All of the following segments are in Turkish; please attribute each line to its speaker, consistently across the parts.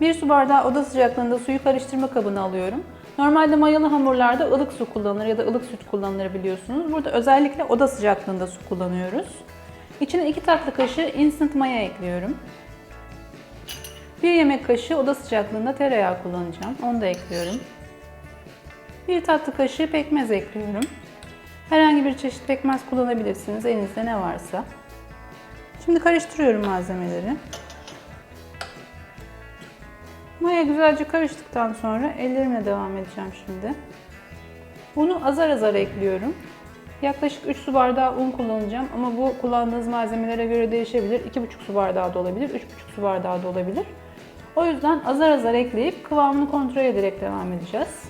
Speaker 1: 1 su bardağı oda sıcaklığında suyu karıştırma kabına alıyorum. Normalde mayalı hamurlarda ılık su kullanılır ya da ılık süt kullanılır biliyorsunuz. Burada özellikle oda sıcaklığında su kullanıyoruz. İçine 2 tatlı kaşığı instant maya ekliyorum. 1 yemek kaşığı oda sıcaklığında tereyağı kullanacağım. Onu da ekliyorum. 1 tatlı kaşığı pekmez ekliyorum. Herhangi bir çeşit pekmez kullanabilirsiniz elinizde ne varsa. Şimdi karıştırıyorum malzemeleri. Maya güzelce karıştıktan sonra ellerimle devam edeceğim şimdi. Unu azar azar ekliyorum. Yaklaşık 3 su bardağı un kullanacağım ama bu kullandığınız malzemelere göre değişebilir. 2,5 su bardağı da olabilir, 3,5 su bardağı da olabilir. O yüzden azar azar ekleyip kıvamını kontrol ederek devam edeceğiz.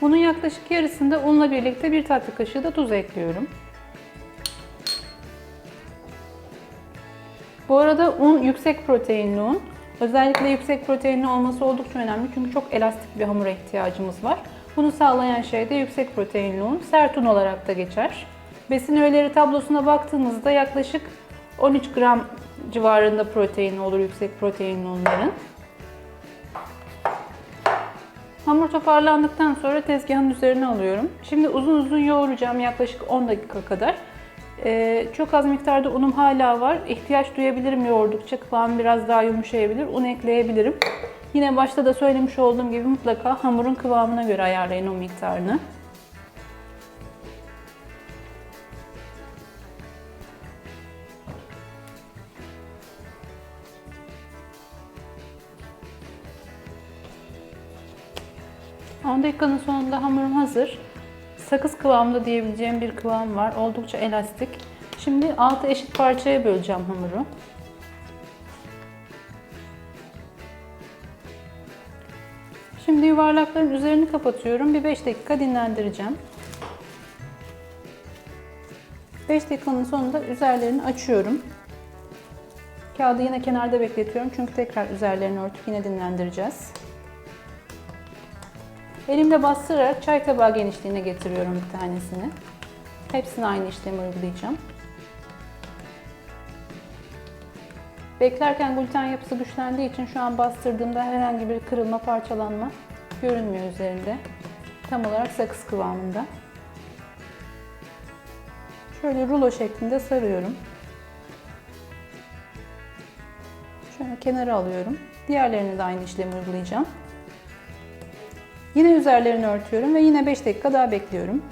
Speaker 1: Bunun yaklaşık yarısında unla birlikte bir tatlı kaşığı da tuz ekliyorum. Bu arada un yüksek proteinli un. Özellikle yüksek proteinli olması oldukça önemli çünkü çok elastik bir hamura ihtiyacımız var. Bunu sağlayan şey de yüksek proteinli un. Sert un olarak da geçer. Besin öğeleri tablosuna baktığımızda yaklaşık 13 gram civarında proteini olur yüksek proteinli unların. Hamur toparlandıktan sonra tezgahın üzerine alıyorum. Şimdi uzun uzun yoğuracağım yaklaşık 10 dakika kadar. Ee, çok az miktarda unum hala var. İhtiyaç duyabilirim yoğurdukça. Kıvam biraz daha yumuşayabilir. Un ekleyebilirim. Yine başta da söylemiş olduğum gibi mutlaka hamurun kıvamına göre ayarlayın o miktarını. On dakikanın sonunda hamurum hazır. Sakız kıvamda diyebileceğim bir kıvam var. Oldukça elastik. Şimdi 6 eşit parçaya böleceğim hamuru. Şimdi yuvarlakların üzerini kapatıyorum. Bir 5 dakika dinlendireceğim. 5 dakikanın sonunda üzerlerini açıyorum. Kağıdı yine kenarda bekletiyorum çünkü tekrar üzerlerini örtüp yine dinlendireceğiz. Elimle bastırarak çay tabağı genişliğine getiriyorum bir tanesini. Hepsine aynı işlemi uygulayacağım. Beklerken gluten yapısı güçlendiği için şu an bastırdığımda herhangi bir kırılma, parçalanma görünmüyor üzerinde. Tam olarak sakız kıvamında. Şöyle rulo şeklinde sarıyorum. Şöyle kenara alıyorum. Diğerlerini de aynı işlemi uygulayacağım. Yine üzerlerini örtüyorum ve yine 5 dakika daha bekliyorum.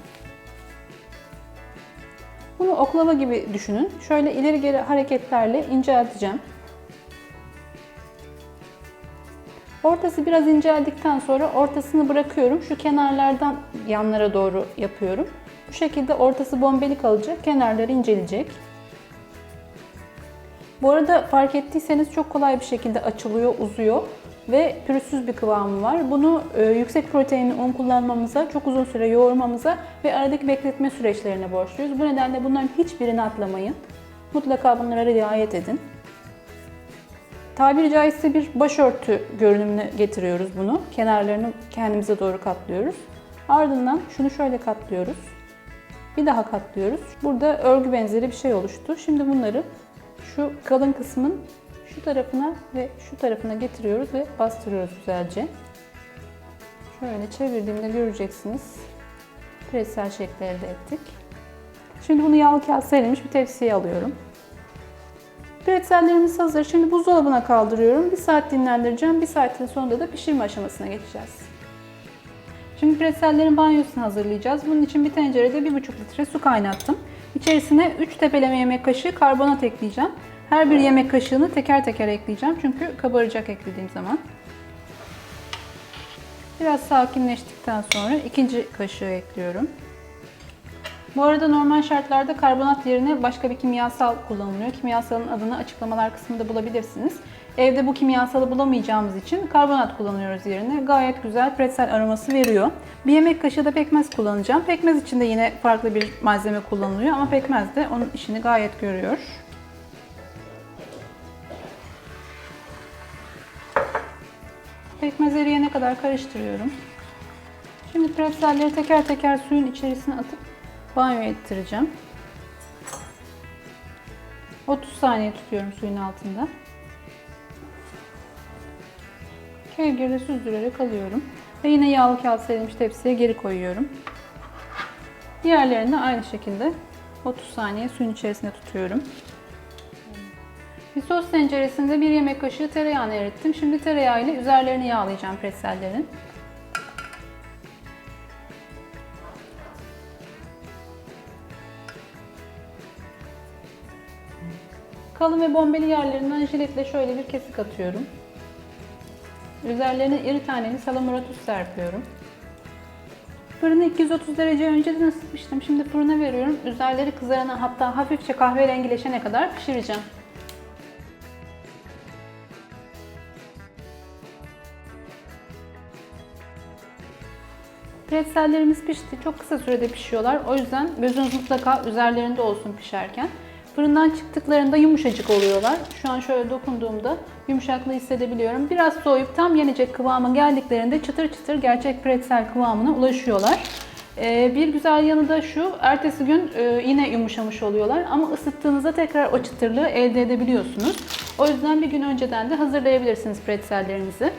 Speaker 1: Bunu oklava gibi düşünün. Şöyle ileri geri hareketlerle incelteceğim. Ortası biraz inceldikten sonra ortasını bırakıyorum. Şu kenarlardan yanlara doğru yapıyorum. Bu şekilde ortası bombeli kalacak, kenarları inceleyecek. Bu arada fark ettiyseniz çok kolay bir şekilde açılıyor, uzuyor ve pürüzsüz bir kıvamı var. Bunu e, yüksek proteinli un kullanmamıza, çok uzun süre yoğurmamıza ve aradaki bekletme süreçlerine borçluyuz. Bu nedenle bunların hiçbirini atlamayın. Mutlaka bunlara riayet edin. Tabiri caizse bir başörtü görünümüne getiriyoruz bunu. Kenarlarını kendimize doğru katlıyoruz. Ardından şunu şöyle katlıyoruz. Bir daha katlıyoruz. Burada örgü benzeri bir şey oluştu. Şimdi bunları şu kalın kısmın şu tarafına ve şu tarafına getiriyoruz ve bastırıyoruz güzelce. Şöyle çevirdiğimde göreceksiniz. Pretzel şekli elde ettik. Şimdi bunu yağlı kağıt serilmiş bir tepsiye alıyorum. Pretzellerimiz hazır. Şimdi buzdolabına kaldırıyorum. Bir saat dinlendireceğim. Bir saatin sonunda da pişirme aşamasına geçeceğiz. Şimdi pretzellerin banyosunu hazırlayacağız. Bunun için bir tencerede 1,5 litre su kaynattım. İçerisine 3 tepeleme yemek kaşığı karbonat ekleyeceğim. Her bir yemek kaşığını teker teker ekleyeceğim çünkü kabaracak eklediğim zaman. Biraz sakinleştikten sonra ikinci kaşığı ekliyorum. Bu arada normal şartlarda karbonat yerine başka bir kimyasal kullanılıyor. Kimyasalın adını açıklamalar kısmında bulabilirsiniz. Evde bu kimyasalı bulamayacağımız için karbonat kullanıyoruz yerine. Gayet güzel pretzel aroması veriyor. Bir yemek kaşığı da pekmez kullanacağım. Pekmez için de yine farklı bir malzeme kullanılıyor ama pekmez de onun işini gayet görüyor. Pekmez eriyene kadar karıştırıyorum. Şimdi pretzelleri teker teker suyun içerisine atıp banyo ettireceğim. 30 saniye tutuyorum suyun altında. beygirle süzdürerek alıyorum. Ve yine yağlı kağıt serilmiş tepsiye geri koyuyorum. Diğerlerini de aynı şekilde 30 saniye suyun içerisinde tutuyorum. Bir sos tenceresinde bir yemek kaşığı tereyağını erittim. Şimdi tereyağı ile üzerlerini yağlayacağım pretzellerin. Kalın ve bombeli yerlerinden jiletle şöyle bir kesik atıyorum. Üzerlerine iri taneli salamura tuz serpiyorum. Fırını 230 derece önceden ısıtmıştım. Şimdi fırına veriyorum. Üzerleri kızarana hatta hafifçe kahverengileşene kadar pişireceğim. Pretzellerimiz pişti. Çok kısa sürede pişiyorlar. O yüzden gözünüz mutlaka üzerlerinde olsun pişerken. Fırından çıktıklarında yumuşacık oluyorlar. Şu an şöyle dokunduğumda yumuşaklığı hissedebiliyorum. Biraz soğuyup tam yenecek kıvama geldiklerinde çıtır çıtır gerçek pretzel kıvamına ulaşıyorlar. Ee, bir güzel yanı da şu, ertesi gün e, yine yumuşamış oluyorlar ama ısıttığınızda tekrar o çıtırlığı elde edebiliyorsunuz. O yüzden bir gün önceden de hazırlayabilirsiniz pretzellerinizi.